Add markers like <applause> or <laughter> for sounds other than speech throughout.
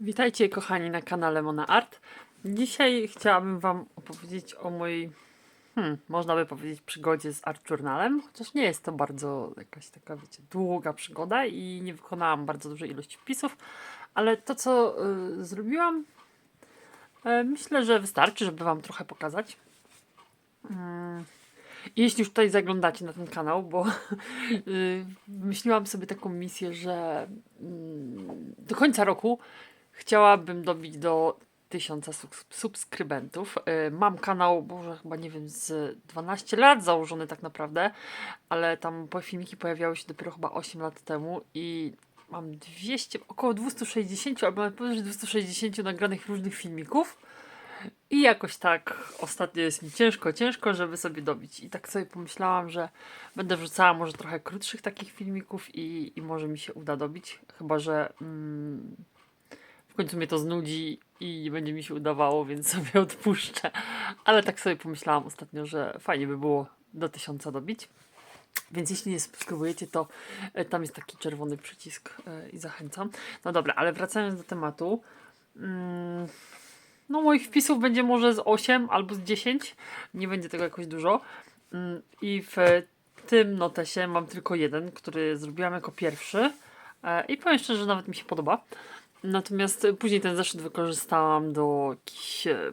Witajcie kochani na kanale Mona Art. Dzisiaj chciałabym Wam opowiedzieć o mojej, hmm, można by powiedzieć, przygodzie z Art Journalem, chociaż nie jest to bardzo jakaś taka, wiecie, długa przygoda i nie wykonałam bardzo dużej ilości wpisów, ale to, co y, zrobiłam, y, myślę, że wystarczy, żeby Wam trochę pokazać. Mm. Jeśli już tutaj zaglądacie na ten kanał, bo <laughs> y, myśliłam sobie taką misję, że mm, do końca roku chciałabym dobić do 1000 subs- subskrybentów. Y, Mam kanał, boże, chyba nie wiem, z 12 lat założony tak naprawdę, ale tam filmiki pojawiały się dopiero chyba 8 lat temu i mam 200, około 260 albo nawet powyżej 260 nagranych różnych filmików. I jakoś tak ostatnio jest mi ciężko, ciężko, żeby sobie dobić. I tak sobie pomyślałam, że będę wrzucała może trochę krótszych takich filmików i, i może mi się uda dobić. Chyba, że mm, w końcu mnie to znudzi i nie będzie mi się udawało, więc sobie <laughs> odpuszczę. Ale tak sobie pomyślałam ostatnio, że fajnie by było do tysiąca dobić. Więc jeśli nie subskrybujecie, to e, tam jest taki czerwony przycisk e, i zachęcam. No dobra, ale wracając do tematu. Mm, no moich wpisów będzie może z 8 albo z 10. Nie będzie tego jakoś dużo. Mm, I w tym notesie mam tylko jeden, który zrobiłam jako pierwszy. E, I powiem szczerze, że nawet mi się podoba. Natomiast później ten zeszyt wykorzystałam do jakichś e,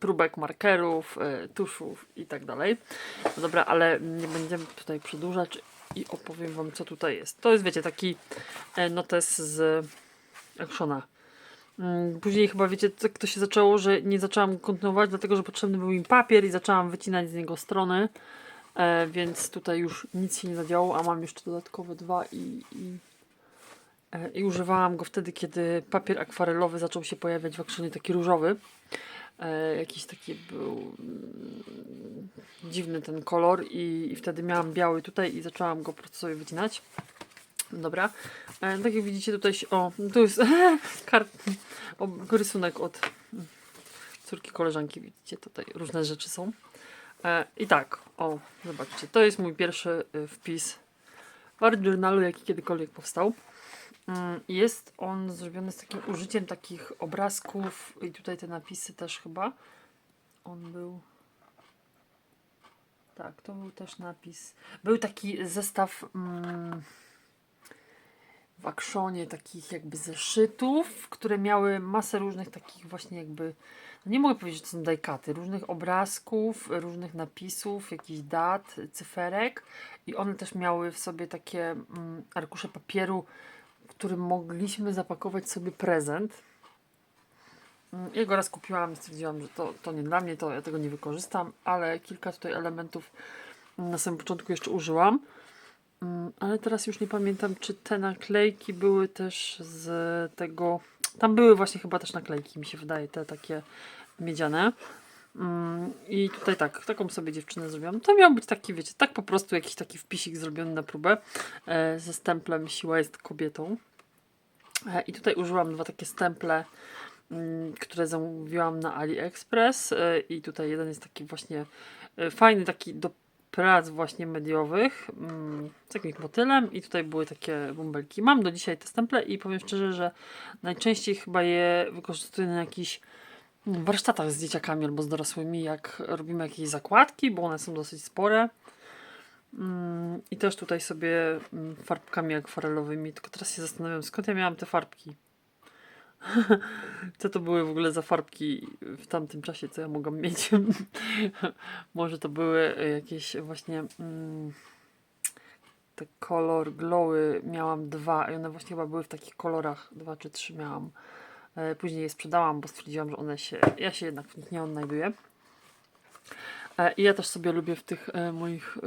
próbek markerów, e, tuszów i tak dalej. No dobra, ale nie będziemy tutaj przedłużać i opowiem Wam, co tutaj jest. To jest, wiecie, taki e, notes z Actiona. Mm, Później chyba wiecie, tak to się zaczęło, że nie zaczęłam kontynuować, dlatego że potrzebny był mi papier i zaczęłam wycinać z niego strony. Więc tutaj już nic się nie zadziało, a mam jeszcze dodatkowe dwa i, i, i używałam go wtedy, kiedy papier akwarelowy zaczął się pojawiać w akrzonie taki różowy. E, jakiś taki był mm, dziwny ten kolor i, wtedy miałam biały tutaj i zaczęłam go po prostu sobie wycinać. Dobra. E, tak jak widzicie tutaj o, tu jest <laughs> kart, rysunek od córki koleżanki, widzicie tutaj różne rzeczy są. E, I tak, o, zobaczcie, to jest mój pierwszy y, wpis w Journalu, jaki kiedykolwiek powstał. Mm, Jest on zrobiony z takim użyciem takich obrazków i tutaj te napisy też chyba. On był. Tak, to był też napis. Był taki zestaw mm, w akszonie takich jakby zeszytów, które miały masę różnych takich właśnie jakby, no nie mogę powiedzieć, że to są dajkaty, różnych obrazków, różnych napisów, jakichś dat, cyferek i one też miały w sobie takie mm, arkusze papieru, którym mogliśmy zapakować sobie prezent. Mm, Ja go raz kupiłam stwierdziłam, że to, to nie dla mnie, to ja tego nie wykorzystam, ale kilka tutaj elementów na samym początku jeszcze użyłam. Mm, Ale teraz już nie pamiętam, czy te naklejki były też z tego. Tam były właśnie chyba też naklejki, mi się wydaje, te takie miedziane. Mm, I tutaj tak, taką sobie dziewczynę zrobiłam. To miał być taki, wiecie, tak po prostu jakiś taki wpisik zrobiony na próbę e, ze stemplem Siła jest kobietą. E, I tutaj użyłam dwa takie stemple, mm, które zamówiłam na AliExpress. E, I tutaj jeden jest taki właśnie e, fajny, taki do prac właśnie mediowych mm, z jakimś motylem i tutaj były takie bąbelki. Mam do dzisiaj te stemple i powiem szczerze, że najczęściej chyba je wykorzystuję na jakichś mm, warsztatach z dzieciakami albo z dorosłymi, jak robimy jakieś zakładki, bo one są dosyć spore. Mm, I też tutaj sobie mm, farbkami akwarelowymi, tylko teraz się zastanawiam, skąd ja miałam te farbki. <laughs> Co to były w ogóle za farbki w tamtym czasie, co ja mogłam mieć? <laughs> Może to były jakieś właśnie mm, te kolor glowy. Miałam dwa i one właśnie chyba były w takich kolorach. Dwa czy trzy miałam. E, Później je sprzedałam, bo stwierdziłam, że one się. Ja się jednak w nich nie odnajduję. E, I ja też sobie lubię w tych e, moich e,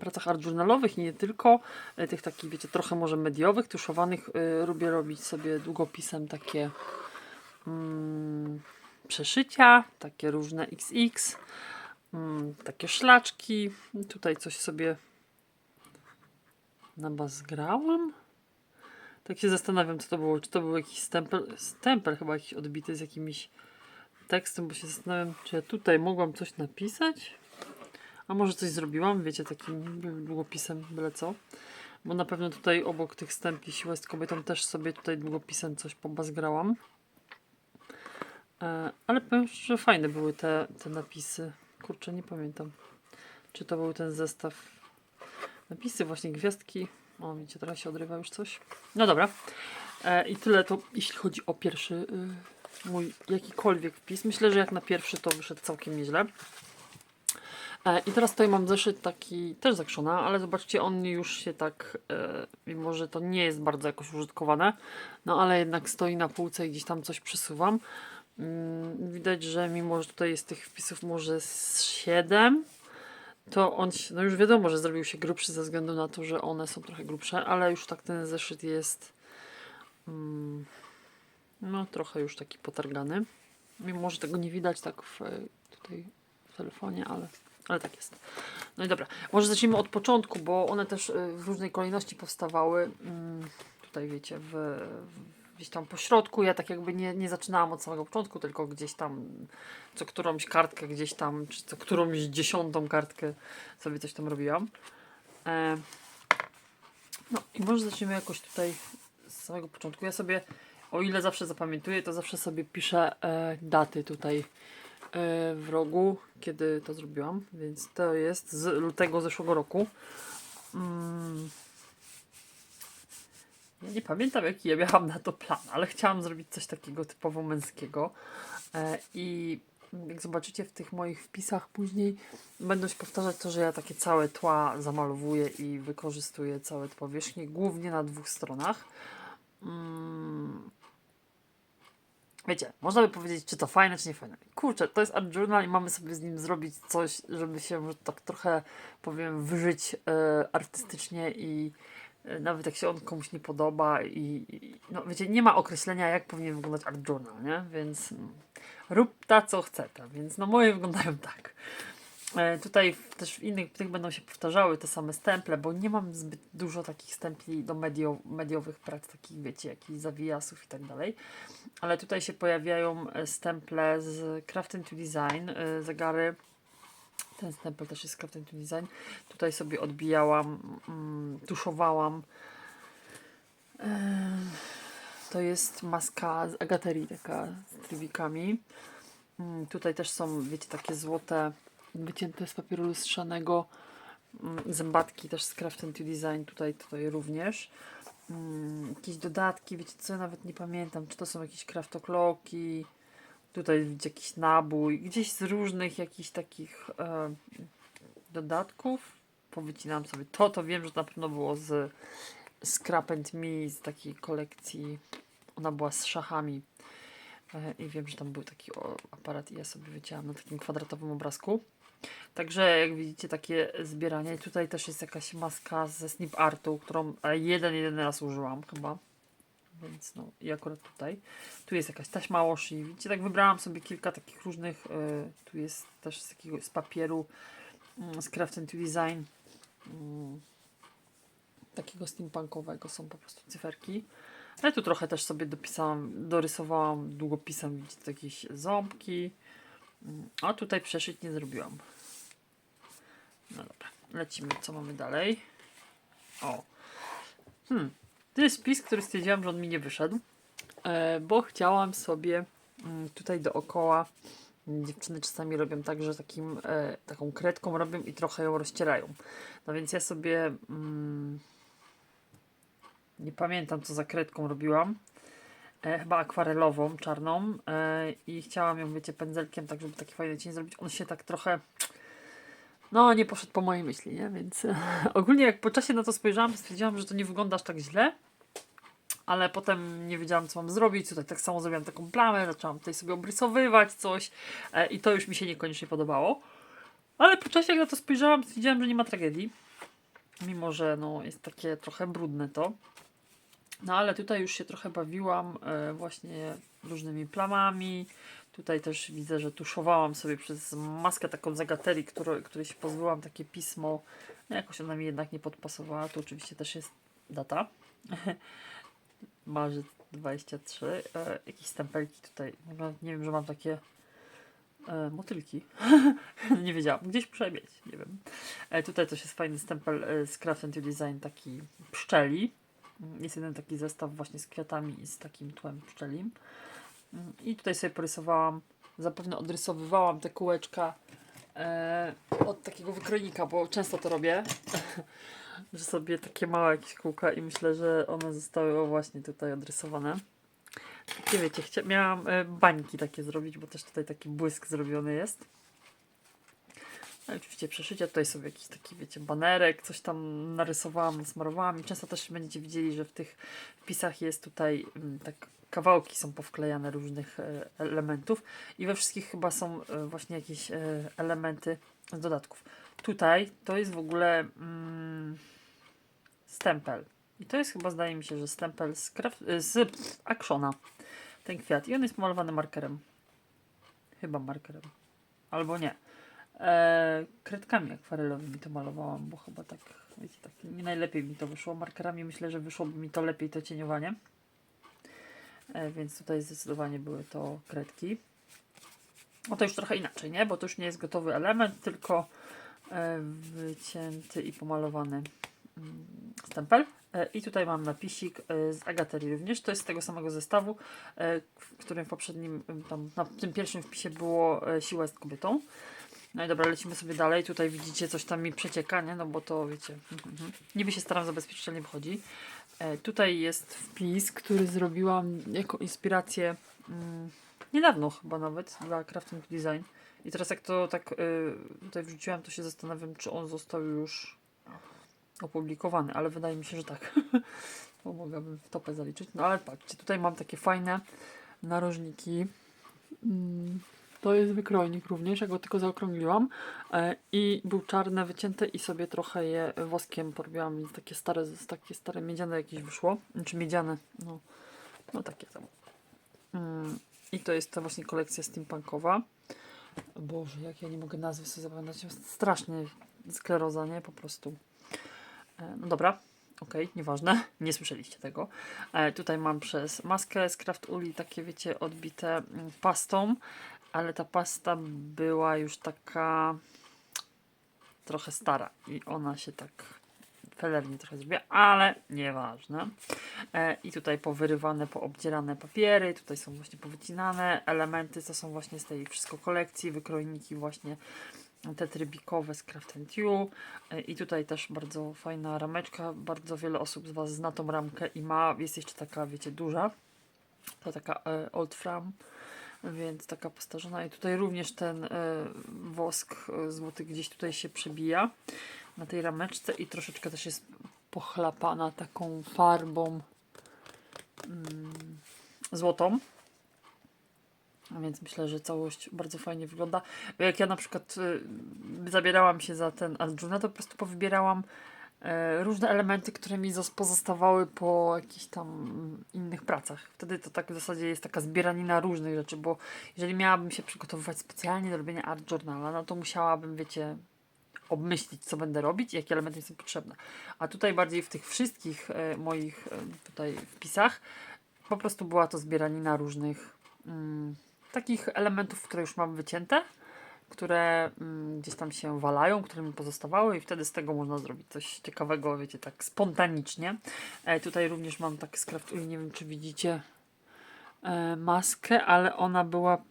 pracach art journalowych nie tylko, tych takich, wiecie, trochę może mediowych, tuszowanych, lubię robić sobie długopisem takie mm, przeszycia, takie różne XX, mm, takie szlaczki. Tutaj coś sobie nabazgrałam. Tak się zastanawiam, co to było. Czy to był jakiś stempel, stempel chyba jakiś odbity z jakimiś tekstem, bo się zastanawiam, czy ja tutaj mogłam coś napisać. A może coś zrobiłam, wiecie, takim długopisem, byle co. Bo na pewno tutaj obok tych stempli Siła jest kobietą też sobie tutaj długopisem coś pobazgrałam. E, ale powiem, że fajne były te, te napisy. Kurczę, nie pamiętam. Czy to był ten zestaw napisy, właśnie gwiazdki. O, widzicie, teraz się odrywa już coś. No dobra. E, I tyle to, jeśli chodzi o pierwszy y, mój jakikolwiek wpis. Myślę, że jak na pierwszy to wyszedł całkiem nieźle. E, I teraz tutaj mam zeszyt taki też zakrzona, ale zobaczcie, on już się tak, e, mimo że to nie jest bardzo jakoś użytkowane, no ale jednak stoi na półce i gdzieś tam coś przesuwam. Mm, widać, że mimo, że tutaj jest tych wpisów może z 7, to on się, no już wiadomo, że zrobił się grubszy ze względu na to, że one są trochę grubsze, ale już tak ten zeszyt jest mm, no trochę już taki potargany. Mimo, że tego nie widać tak w, tutaj w telefonie, ale, ale tak jest. No i dobra, może zacznijmy od początku, bo one też y, w różnej kolejności powstawały. Mm, tutaj wiecie, w, w, gdzieś tam po środku. Ja tak jakby nie, nie zaczynałam od samego początku, tylko gdzieś tam co którąś kartkę gdzieś tam, czy co którąś dziesiątą kartkę sobie coś tam robiłam. E, no i może zaczniemy jakoś tutaj z samego początku. Ja sobie, o ile zawsze zapamiętuję, to zawsze sobie piszę e, daty tutaj e, w rogu, kiedy to zrobiłam. Więc to jest z lutego zeszłego roku. Mm. Ja nie pamiętam, jaki ja miałam na to plan, ale chciałam zrobić coś takiego typowo męskiego. E, I jak zobaczycie w tych moich wpisach później, będą się powtarzać to, że ja takie całe tła zamalowuję i wykorzystuję całe powierzchnie, głównie na dwóch stronach. Mm. Wiecie, można by powiedzieć, czy to fajne, czy nie fajne. Kurczę, to jest Art Journal i mamy sobie z nim zrobić coś, żeby się tak trochę, powiem, wyżyć e, artystycznie i e, nawet jak się on komuś nie podoba i, i no wiecie, nie ma określenia, jak powinien wyglądać Art Journal, nie? Więc mm, rób ta, co chce ta, więc no moje wyglądają tak. E, tutaj też w innych tych będą się powtarzały te same stemple, bo nie mam zbyt dużo takich stempli do medio, mediowych prac, takich wiecie, jakichś zawijasów i tak dalej. Ale tutaj się pojawiają e, stemple z Crafting to Design, e, zegary. Ten stempel też jest z Crafting to Design. Tutaj sobie odbijałam, mm, tuszowałam. To jest maska z agaterii, taka z trywikami. Mm, Tutaj też są, wiecie, takie złote, wycięte z papieru lustrzanego mm, zębatki też z Crafting to Design, tutaj, tutaj również. Mm, Jakieś dodatki, wiecie co, ja nawet nie pamiętam, czy to są jakieś kraftokloki, tutaj widzicie jakiś nabój, gdzieś z różnych jakichś takich e, dodatków. Powycinam sobie to, to wiem, że na pewno było z Scrap and Me, z takiej kolekcji, ona była z szachami. E, I wiem, że tam był taki aparat i ja sobie wycięłam na takim kwadratowym obrazku. Także jak widzicie takie zbieranie. I tutaj też jest jakaś maska ze Snip Artu, którą e, jeden, jeden raz użyłam chyba. Więc no i akurat tutaj. Tu jest jakaś taśma washi. Widzicie, tak wybrałam sobie kilka takich różnych. E, tu jest też z takiego z papieru mm, z Craft to Design. Mm, takiego steampunkowego są po prostu cyferki. Ale tu trochę też sobie dopisałam, dorysowałam długopisem widzicie, jakieś ząbki. A tutaj przeszyć nie zrobiłam. No dobra, lecimy. Co mamy dalej? O. Hmm. To jest spis, który stwierdziłam, że on mi nie wyszedł. E, bo chciałam sobie mm, tutaj dookoła. mm, Dziewczyny czasami robią tak, że takim, e, taką kredką robią i trochę ją rozcierają. No więc ja sobie. Mm, nie pamiętam, co za kredką robiłam. E, chyba akwarelową, czarną. E, I chciałam ją, wiecie, pędzelkiem, tak żeby taki fajny cień zrobić. On się tak trochę. No, nie poszedł po mojej myśli, nie? Więc <laughs> ogólnie jak po czasie na to spojrzałam, stwierdziłam, że to nie wygląda aż tak źle. Ale potem nie wiedziałam, co mam zrobić. Tutaj tak samo zrobiłam taką plamę, zaczęłam tutaj sobie obrysowywać coś e, i to już mi się niekoniecznie podobało. Ale po czasie, jak na to spojrzałam, stwierdziłam, że nie ma tragedii. Mimo, że no, jest takie trochę brudne to. No ale tutaj już się trochę bawiłam e, właśnie różnymi plamami. Tutaj też widzę, że tuszowałam sobie przez maskę taką zagaterii, której, której się pozbyłam takie pismo. No jakoś ona mi jednak nie podpasowała. Tu oczywiście też jest data. <laughs> Marzec 23. E, jakieś stempelki tutaj. Nie wiem, że mam takie E, motylki. <laughs> nie wiedziałam. Gdzieś muszę mieć. Nie wiem. E, tutaj też jest fajny stempel e, z Craft Design taki pszczeli. Jest jeden taki zestaw właśnie z kwiatami i z takim tłem pszczelim. I tutaj sobie porysowałam, zapewne odrysowywałam te kółeczka e, od takiego wykrojnika, bo często to robię. <laughs> że sobie takie małe jakieś kółka i myślę, że one zostały właśnie tutaj odrysowane. Takie wiecie, miałam e, bańki takie zrobić, bo też tutaj taki błysk zrobiony jest. I oczywiście przeszycia, tutaj sobie jakiś taki, wiecie, banerek, coś tam narysowałam, smarowałam i często też będziecie widzieli, że w tych wpisach jest tutaj mm, tak kawałki są powklejane różnych e, elementów i we wszystkich chyba są e, właśnie jakieś e, elementy z dodatków. Tutaj to jest w ogóle mm, stempel. I to jest chyba, zdaje mi się, że stempel z, kraft, z Actiona. Ten kwiat. I on jest malowany markerem. Chyba markerem. Albo nie. E, kredkami akwarelowymi to malowałam, bo chyba tak, wiecie, tak nie najlepiej mi to wyszło. Markerami myślę, że wyszłoby mi to lepiej, to cieniowanie. E, więc tutaj zdecydowanie były to kredki. No to już trochę inaczej, nie? Bo to już nie jest gotowy element, tylko e, wycięty i pomalowany mm, stempel. E, I tutaj mam napisik e, z Agaterii również. To jest z tego samego zestawu, e, w którym w poprzednim, tam, na tym pierwszym wpisie było Siła jest kobietą. No i dobra, lecimy sobie dalej. Tutaj widzicie, coś tam mi przecieka, nie? No bo to wiecie, mhm, niby się staram zabezpieczyć, ale nie wychodzi. E, tutaj jest wpis, który zrobiłam jako inspirację mm, niedawno chyba nawet dla Crafting Design. I teraz jak to tak y, tutaj wrzuciłam, to się zastanawiam, czy on został już opublikowany, ale wydaje mi się, że tak. <laughs> Bo mogłabym w topę zaliczyć. No ale patrzcie, tutaj mam takie fajne narożniki. Mm, To jest wykrojnik również, ja go tylko zaokrągliłam. E, I był czarne, wycięte i sobie trochę je woskiem porobiłam. Więc takie stare, takie stare miedziane jakieś wyszło. Czy miedziane, no, no takie tam. Mm, I to jest ta właśnie kolekcja steampunkowa. Boże, jak ja nie mogę nazwy sobie zapamiętać. Strasznie skleroza, nie? Po prostu. E, No dobra, okej, nieważne, nie słyszeliście tego. E, tutaj mam przez maskę z Craft Uli takie, wiecie, odbite mm, pastą, ale ta pasta była już taka trochę stara i ona się tak felernie trochę zrobiła, ale nieważne. E, I tutaj powyrywane, poobdzierane papiery, tutaj są właśnie powycinane elementy, to są właśnie z tej wszystko kolekcji, wykrojniki właśnie te trybikowe z Craft You E, i tutaj też bardzo fajna rameczka, bardzo wiele osób z Was zna tą ramkę i ma, jest jeszcze taka, wiecie, duża, to taka e, old frame, więc taka postarzona i tutaj również ten e, wosk e, złoty gdzieś tutaj się przebija na tej rameczce i troszeczkę też jest pochlapana taką farbą mm, złotą. A więc myślę, że całość bardzo fajnie wygląda. Jak ja na przykład y, zabierałam się za ten Arjuna, to po prostu powybierałam różne elementy, które mi zos- pozostawały po jakichś tam innych pracach. Wtedy to tak w zasadzie jest taka zbieranina różnych rzeczy, bo jeżeli miałabym się przygotowywać specjalnie do robienia art journala, no to musiałabym, wiecie, obmyślić, co będę robić i jakie elementy są potrzebne. A tutaj bardziej w tych wszystkich e, moich e, tutaj wpisach po prostu była to zbieranina różnych mm, takich elementów, które już mam wycięte, które mm, gdzieś tam się walają, które mi pozostawały i wtedy z tego można zrobić coś ciekawego, wiecie, tak spontanicznie. E, tutaj również mam tak z Craft Uli, nie wiem czy widzicie e, maskę, ale ona była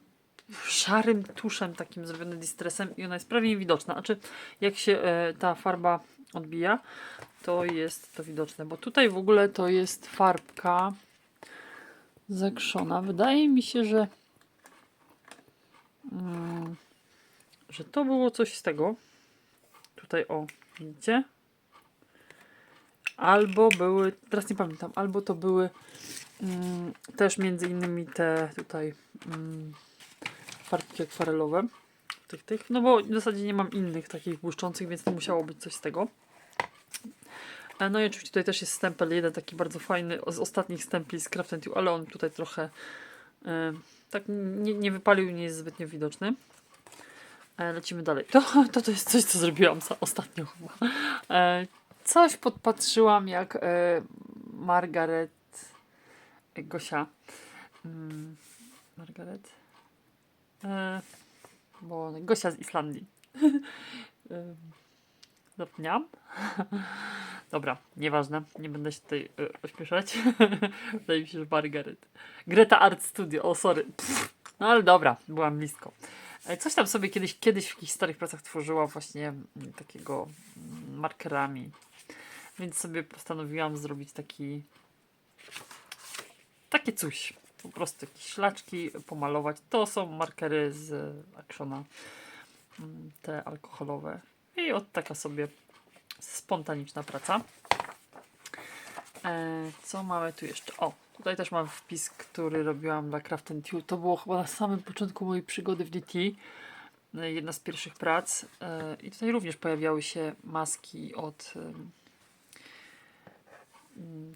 szarym tuszem takim zrobiony distressem i ona jest prawie niewidoczna. Znaczy jak się e, ta farba odbija, to jest to widoczne, bo tutaj w ogóle to jest farbka zakrzona. Wydaje mi się, że mm, że to było coś z tego. Tutaj o, widzicie? Albo były, teraz nie pamiętam, albo to były mm, też między innymi te tutaj mm, akwarelowe. Tych, tych. No bo w zasadzie nie mam innych takich błyszczących, więc to musiało być coś z tego. E, No i oczywiście tutaj też jest stempel, jeden taki bardzo fajny, z ostatnich stempli z Craft ale on tutaj trochę e, tak nie, nie wypalił, nie jest zbytnio widoczny. E, lecimy dalej. To, to to jest coś, co zrobiłam za ostatnio chyba. E, coś podpatrzyłam, jak e, Margaret e, Gosia. Mm, Margaret? E, bo Gosia z Islandii. <laughs> Ym, Zapomniałam? <laughs> Dobra, nieważne, nie będę się tutaj ośmieszać. <laughs> Wydaje mi się, że Margaret. Greta Art Studio, o sorry. Pff, no ale dobra, byłam blisko. Coś tam sobie kiedyś, kiedyś w jakichś starych pracach tworzyła właśnie mm, takiego mm, markerami. Więc sobie postanowiłam zrobić taki takie coś. Po prostu jakieś szlaczki pomalować. To są markery z Actiona. mm, Te alkoholowe. I od taka sobie spontaniczna praca. E, co mamy tu jeszcze? O, tutaj też mam wpis, który robiłam dla Craft. To było chyba na samym początku mojej przygody w DT. E, Jedna z pierwszych prac. E, I tutaj również pojawiały się maski od mm,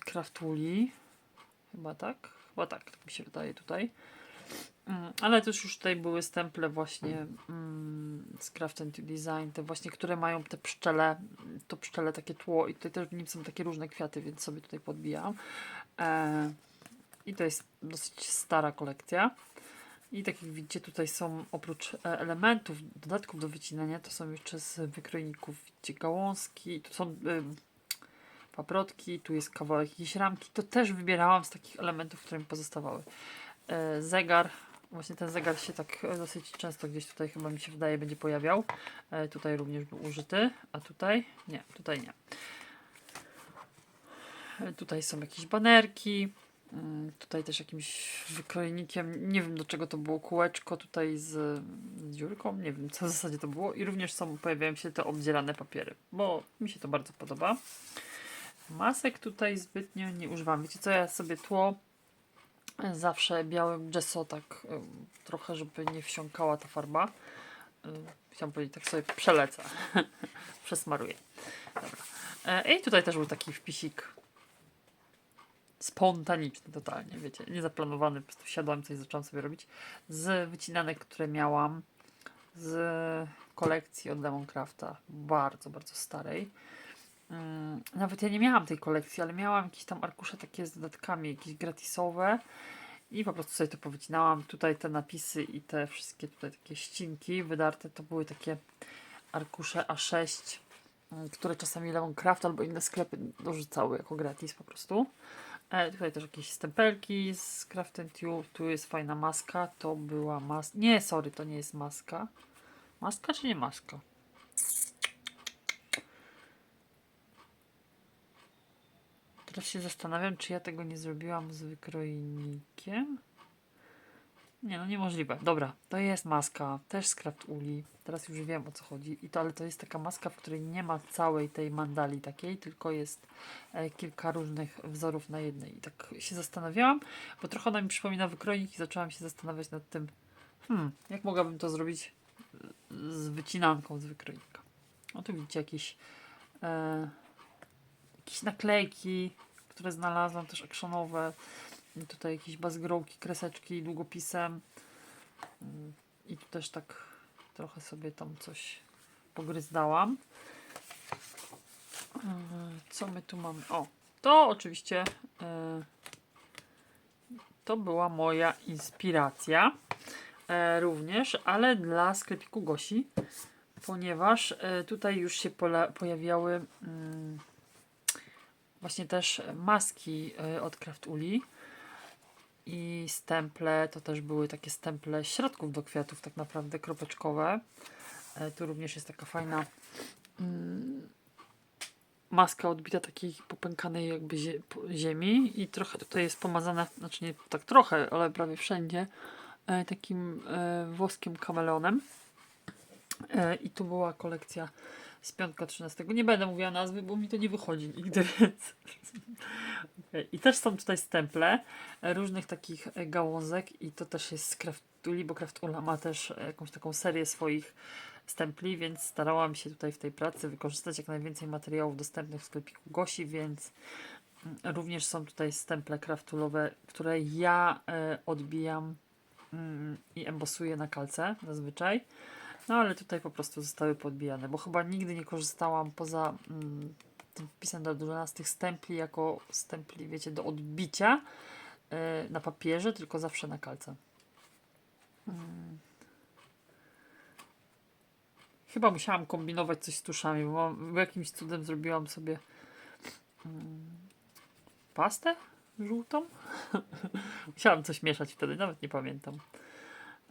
Craftuli. Chyba tak? Chyba tak, tak mi się wydaje tutaj. Mm, Ale też już tutaj były stemple właśnie mm, z Craft and Design, te właśnie, które mają te pszczele, to pszczele takie tło i tutaj też w nim są takie różne kwiaty, więc sobie tutaj podbijam. E, I to jest dosyć stara kolekcja. I tak jak widzicie, tutaj są oprócz e, elementów, dodatków do wycinania, to są jeszcze z wykrojników, widzicie, gałązki, tu są ym, paprotki, tu jest kawałek jakiejś ramki. To też wybierałam z takich elementów, które mi pozostawały. E, zegar, właśnie ten zegar się tak dosyć często gdzieś tutaj chyba mi się wydaje będzie pojawiał. E, tutaj również był użyty, a tutaj nie, tutaj nie. Tutaj są jakieś banerki. Mm, Tutaj też jakimś wykrojnikiem, nie wiem do czego to było, kółeczko tutaj z, dziurką, nie wiem co w zasadzie to było. I również są, pojawiają się te obdzierane papiery, bo mi się to bardzo podoba. Masek tutaj zbytnio nie używam. Wiecie co, ja sobie tło e, zawsze białym gesso tak ym, trochę, żeby nie wsiąkała ta farba. Chciałam powiedzieć, tak sobie przelecę. <laughs> Przesmaruję. Dobra. I tutaj też był taki wpisik spontaniczny totalnie, wiecie, niezaplanowany, po prostu siadłam coś zaczęłam sobie robić z wycinanek, które miałam z kolekcji od Lemoncrafta, bardzo, bardzo starej. Mm, Nawet ja nie miałam tej kolekcji, ale miałam jakieś tam arkusze takie z dodatkami, jakieś gratisowe i po prostu sobie to powycinałam. Tutaj te napisy i te wszystkie tutaj takie ścinki wydarte to były takie arkusze A6, mm, które czasami Lemoncraft albo inne sklepy dorzucały jako gratis po prostu. E, tutaj też jakieś stempelki z Craft Tube. Tu jest fajna maska. To była maska. Nie, sorry, to nie jest maska. Maska czy nie maska? Teraz się zastanawiam, czy ja tego nie zrobiłam z wykrojnikiem. Nie, no niemożliwe. Dobra, to jest maska, też z Craft Uli. Teraz już wiem o co chodzi. I to, ale to jest taka maska, w której nie ma całej tej mandali takiej, tylko jest e, kilka różnych wzorów na jednej. I tak się zastanawiałam, bo trochę ona mi przypomina wykrojnik i zaczęłam się zastanawiać nad tym, hmm, jak mogłabym to zrobić e, z wycinanką z wykrojnika. No tu widzicie jakieś, e, jakieś naklejki, które znalazłam, też actionowe. Tutaj jakieś bazgrołki, kreseczki długopisem. I tu też tak trochę sobie tam coś pogryzdałam. Yy, Co my tu mamy? O, to oczywiście yy, to była moja inspiracja e, również, ale dla sklepiku Gosi, ponieważ e, tutaj już się pojawiały mm, właśnie też maski e, od Craft Uli i stemple, to też były takie stemple środków do kwiatów, tak naprawdę kropeczkowe. E, tu również jest taka fajna mm, maska odbita takiej popękanej jakby ziemi i trochę tutaj jest pomazana, znaczy nie tak trochę, ale prawie wszędzie e, takim e, włoskim kameleonem. I tu była kolekcja z piątka 13. Nie będę mówiła nazwy, bo mi to nie wychodzi nigdy. <laughs> Okej. I też są tutaj stemple różnych takich e, gałązek i to też jest z Craftuli, bo Craftula ma też e, jakąś taką serię swoich stempli, więc starałam się tutaj w tej pracy wykorzystać jak najwięcej materiałów dostępnych w sklepiku Gosi, więc mm, również są tutaj stemple craftulowe, które ja e, odbijam mm, i embosuję na kalce zazwyczaj. No ale tutaj po prostu zostały podbijane, bo chyba nigdy nie korzystałam poza mm, tym wpisem do 12 stempli jako stempli, wiecie, do odbicia e, na papierze, tylko zawsze na kalce. Mm. chyba musiałam kombinować coś z tuszami, bo jakimś cudem zrobiłam sobie mm, pastę żółtą. <laughs> Musiałam coś mieszać wtedy, nawet nie pamiętam.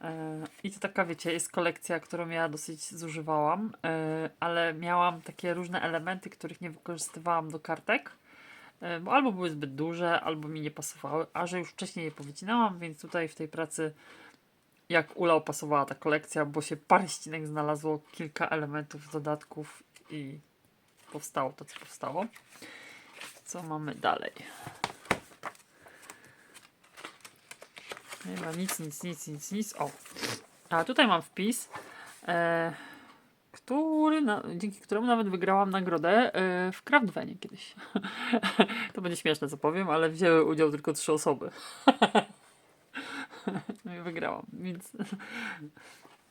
E, I to taka, wiecie, jest kolekcja, którą ja dosyć zużywałam, e, ale miałam takie różne elementy, których nie wykorzystywałam do kartek, e, bo albo były zbyt duże, albo mi nie pasowały, a że już wcześniej je powycinałam, więc tutaj w tej pracy jak Ula opasowała ta kolekcja, bo się parę ścinek znalazło, kilka elementów, dodatków i powstało to, co powstało. Co mamy dalej? Nie ma nic, nic, nic, nic, nic. O. A tutaj mam wpis, e, który, na, dzięki któremu nawet wygrałam nagrodę e, w Craftvenie kiedyś. <laughs> to będzie śmieszne, co powiem, ale wzięły udział tylko trzy osoby. <laughs> no i wygrałam, więc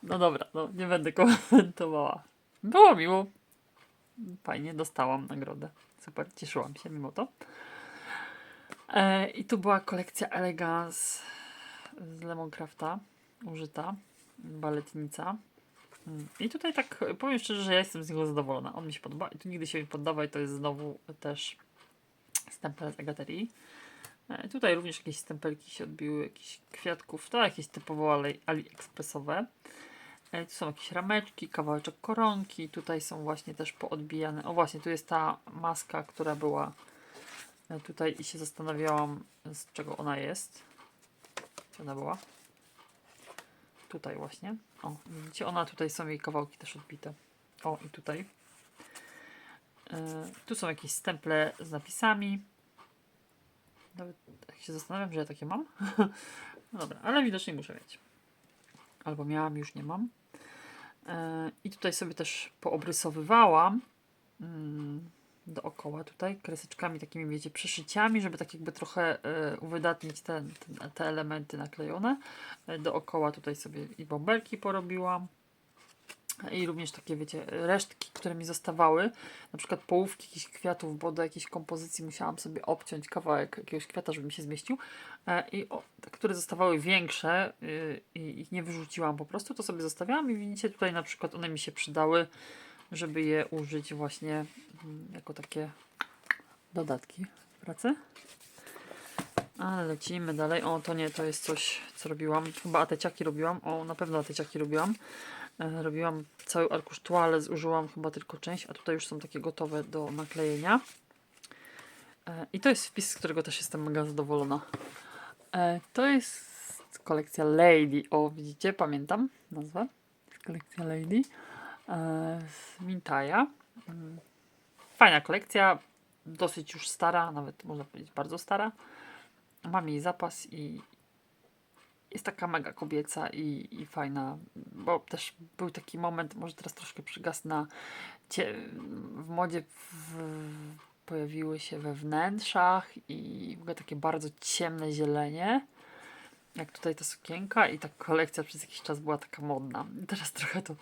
no dobra, no nie będę komentowała. Było miło. Fajnie, dostałam nagrodę. Super, cieszyłam się mimo to. E, I tu była kolekcja Elegance z Lemoncrafta, użyta, baletnica. I tutaj tak powiem szczerze, że ja jestem z niego zadowolona. On mi się podoba i tu nigdy się nie poddawa i to jest znowu też stempel z Agaterii. E, Tutaj również jakieś stempelki się odbiły, jakichś kwiatków, to jakieś typowo ali- AliExpressowe. E, Tu są jakieś rameczki, kawałeczek koronki, tutaj są właśnie też poodbijane. O właśnie, tu jest ta maska, która była e, tutaj i się zastanawiałam z czego ona jest. Ona była? Tutaj właśnie. O, widzicie, ona tutaj są jej kawałki też odbite. O, i tutaj. E, tu są jakieś stemple z napisami. Nawet tak się zastanawiam, że ja takie mam. <laughs> no dobra, ale widocznie muszę mieć. Albo miałam, już nie mam. E, I tutaj sobie też poobrysowywałam mm, dookoła tutaj kreseczkami takimi, wiecie, przeszyciami, żeby tak jakby trochę e, uwydatnić te, te, elementy naklejone. E, dookoła tutaj sobie i bąbelki porobiłam. I również takie, wiecie, resztki, które mi zostawały, na przykład połówki jakichś kwiatów, bo do jakiejś kompozycji musiałam sobie obciąć kawałek jakiegoś kwiata, żeby mi się zmieścił. E, I o, te, które zostawały większe y, i ich nie wyrzuciłam po prostu, to sobie zostawiałam i widzicie tutaj na przykład one mi się przydały, żeby je użyć właśnie mm, jako takie dodatki w pracy. Ale lecimy dalej. O, to nie, to jest coś, co robiłam. Chyba ateciaki robiłam. O, na pewno ateciaki robiłam. E, robiłam cały arkusz tuale, zużyłam chyba tylko część, a tutaj już są takie gotowe do naklejenia. E, I to jest wpis, z którego też jestem mega zadowolona. E, to jest kolekcja Lady. O, widzicie, pamiętam nazwę. Kolekcja Lady z Mintaja. Mm. Fajna kolekcja, dosyć już stara, nawet można powiedzieć bardzo stara. Mam jej zapas i jest taka mega kobieca i, i fajna, bo też był taki moment, może teraz troszkę przygasna, cie, w modzie w, pojawiły się we wnętrzach i w ogóle takie bardzo ciemne zielenie. Jak tutaj ta sukienka i ta kolekcja przez jakiś czas była taka modna. Teraz trochę to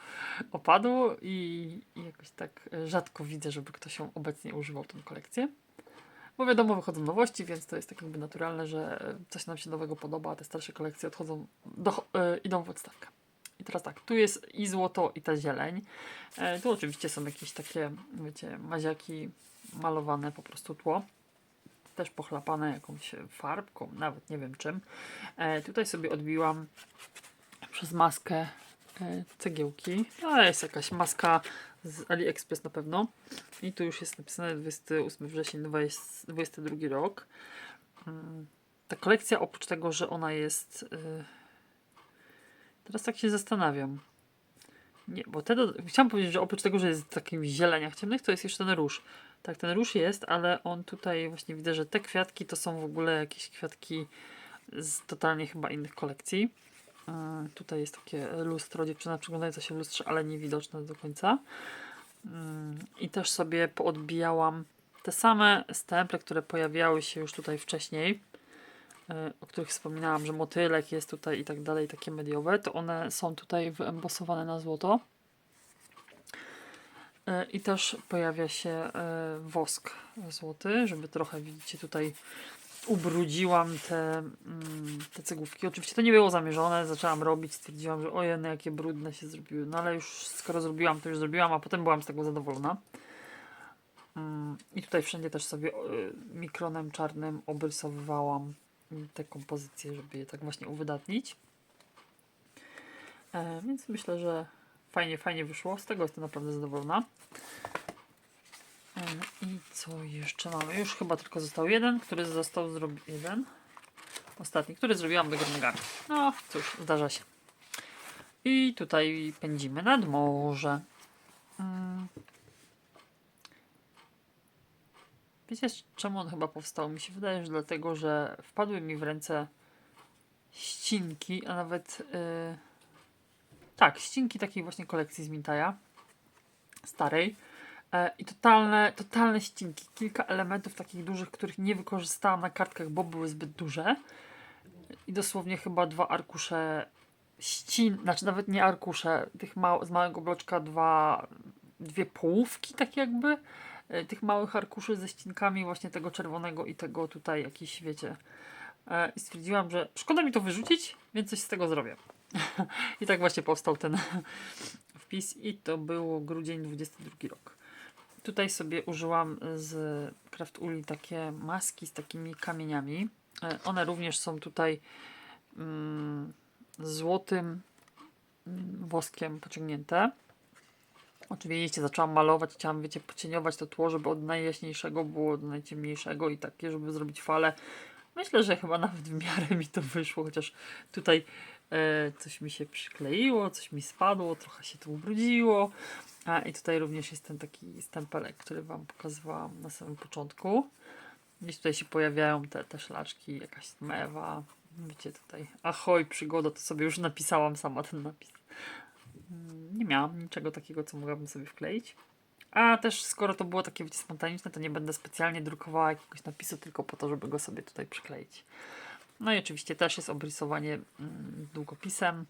opadło i, jakoś tak rzadko widzę, żeby ktoś ją obecnie używał tą kolekcję. Bo wiadomo, wychodzą nowości, więc to jest tak jakby naturalne, że coś nam się nowego podoba, a te starsze kolekcje odchodzą, do, e, idą w odstawkę. I teraz tak, tu jest i złoto, i ta zieleń. E, tu oczywiście są jakieś takie, wiecie, maziaki malowane, po prostu tło. Też pochlapane jakąś farbką, nawet nie wiem czym. E, tutaj sobie odbiłam przez maskę e, cegiełki. To jest jakaś maska z AliExpress na pewno. I tu już jest napisane 28 wrzesień 2022 rok. Mm, Ta kolekcja oprócz tego, że ona jest. y, Teraz tak się zastanawiam. Nie, bo te do... chciałam powiedzieć, że oprócz tego, że jest w takich zieleniach ciemnych, to jest jeszcze ten róż. Tak, ten róż jest, ale on tutaj właśnie widzę, że te kwiatki to są w ogóle jakieś kwiatki z totalnie chyba innych kolekcji. E, Tutaj jest takie lustro, dziewczyna przyglądająca się w lustrze, ale niewidoczne do końca. Mm, I też sobie poodbijałam te same stemple, które pojawiały się już tutaj wcześniej, e, o których wspominałam, że motylek jest tutaj i tak dalej, takie mediowe, to one są tutaj wyembosowane na złoto. E, I też pojawia się e, wosk złoty, żeby trochę, widzicie tutaj, ubrudziłam te, mm, te cegłówki. Oczywiście to nie było zamierzone, zaczęłam robić, stwierdziłam, że ojej, no jakie brudne się zrobiły. No ale już skoro zrobiłam, to już zrobiłam, a potem byłam z tego zadowolona. Mm, I tutaj wszędzie też sobie mikronem czarnym obrysowywałam mm, te kompozycje, żeby je tak właśnie uwydatnić. E, więc myślę, że fajnie, fajnie wyszło. Z tego jestem naprawdę zadowolona. I co jeszcze mamy? Już chyba tylko został jeden, który został zrobiony. Jeden. Ostatni, który zrobiłam do gry nogami. No cóż, zdarza się. I tutaj pędzimy nad morze. Mm. Wiecie, czemu on chyba powstał? Mi się wydaje, że dlatego, że wpadły mi w ręce ścinki, a nawet. Yy... Tak, ścinki takiej właśnie kolekcji z Mintaja. Starej. E, I totalne, totalne ścinki. Kilka elementów takich dużych, których nie wykorzystałam na kartkach, bo były zbyt duże. I dosłownie chyba dwa arkusze ścin, znaczy nawet nie arkusze, tych mał, z małego bloczka dwa, dwie połówki tak jakby e, tych małych arkuszy ze ścinkami właśnie tego czerwonego i tego tutaj jakiś, wiecie. E, I stwierdziłam, że szkoda mi to wyrzucić, więc coś z tego zrobię. <laughs> I tak właśnie powstał ten <laughs> wpis i to było grudzień 22 rok. Tutaj sobie użyłam z Craft Uli takie maski z takimi kamieniami. E, One również są tutaj mm, złotym mm, woskiem pociągnięte. Oczywiście zaczęłam malować, chciałam, wiecie, pocieniować to tło, żeby od najjaśniejszego było do najciemniejszego i takie, żeby zrobić falę. Myślę, że chyba nawet w miarę mi to wyszło, chociaż tutaj coś mi się przykleiło, coś mi spadło, trochę się to ubrudziło. A i tutaj również jest ten taki stempelek, który Wam pokazywałam na samym początku. Gdzieś tutaj się pojawiają te, te szlaczki, jakaś mewa. Wiecie tutaj, ahoj, przygoda, to sobie już napisałam sama ten napis. Mm, Nie miałam niczego takiego, co mogłabym sobie wkleić. A też skoro to było takie wiecie, spontaniczne, to nie będę specjalnie drukowała jakiegoś napisu, tylko po to, żeby go sobie tutaj przykleić. No i oczywiście też jest obrysowanie mm, długopisem.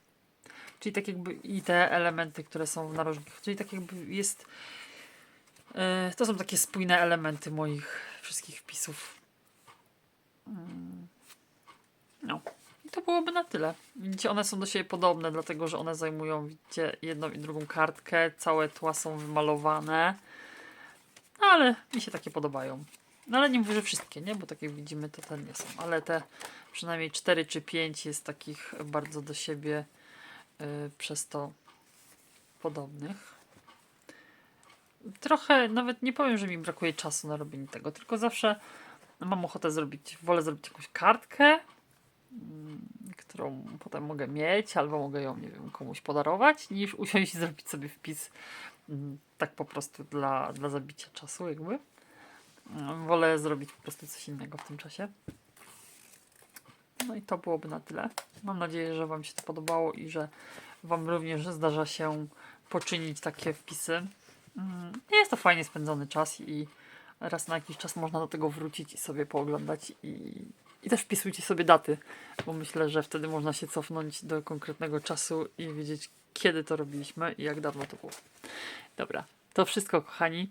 Czyli tak jakby i te elementy, które są w narożnikach, czyli tak jakby jest. e, to są takie spójne elementy moich wszystkich wpisów. Mm. No. I to byłoby na tyle. Widzicie, one są do siebie podobne, dlatego że one zajmują, widzicie, jedną i drugą kartkę. Całe tła są wymalowane. Ale mi się takie podobają. No ale nie mówię, że wszystkie, nie? Bo tak jak widzimy, to te nie są. Ale te przynajmniej 4 czy 5 jest takich bardzo do siebie y, przez to podobnych. Trochę, nawet nie powiem, że mi brakuje czasu na robienie tego, tylko zawsze mam ochotę zrobić, wolę zrobić jakąś kartkę, mm, którą potem mogę mieć, albo mogę ją, nie wiem, komuś podarować, niż usiąść i zrobić sobie wpis mm, tak po prostu dla, dla zabicia czasu, jakby. Wolę zrobić po prostu coś innego w tym czasie. No i to byłoby na tyle. Mam nadzieję, że Wam się to podobało i że Wam również zdarza się poczynić takie wpisy. Mm, Jest to fajnie spędzony czas i raz na jakiś czas można do tego wrócić i sobie pooglądać i, i też wpisujcie sobie daty, bo myślę, że wtedy można się cofnąć do konkretnego czasu i wiedzieć, kiedy to robiliśmy i jak dawno to było. Dobra, to wszystko, kochani.